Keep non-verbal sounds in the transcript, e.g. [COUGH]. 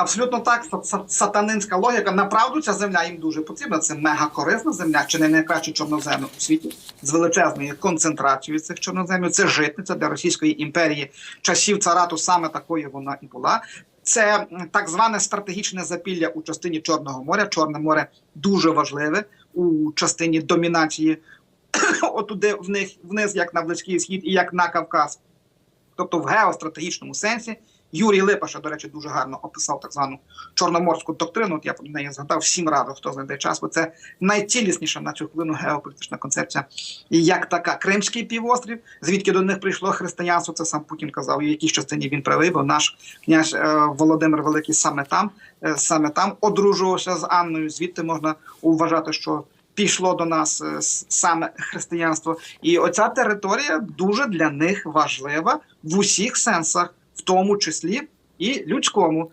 Абсолютно так. Са- са- Сатанинська логіка. Направду ця земля їм дуже потрібна. Це мега корисна земля, чи не найкраща чорноземи у світі з величезною концентрацією цих чорноземів. Це житниця для Російської імперії часів царату. Саме такою вона і була. Це так зване стратегічне запілля у частині Чорного моря. Чорне море дуже важливе у частині домінації. [COUGHS] Отуди в них вниз, як на Близький Схід і як на Кавказ тобто в геостратегічному сенсі. Юрій Липаша, до речі, дуже гарно описав так звану чорноморську доктрину. От я про неї згадав всім раджу, хто знайде час, бо це найцілісніша на цю хвилину геополітична концепція. І як така Кримський півострів, звідки до них прийшло християнство, це сам Путін казав, і в якій частині він бо наш князь е, Володимир Великий саме там, е, саме там одружувався з Анною. Звідти можна вважати, що пішло до нас е, саме християнство. І оця територія дуже для них важлива в усіх сенсах, в тому числі і людському.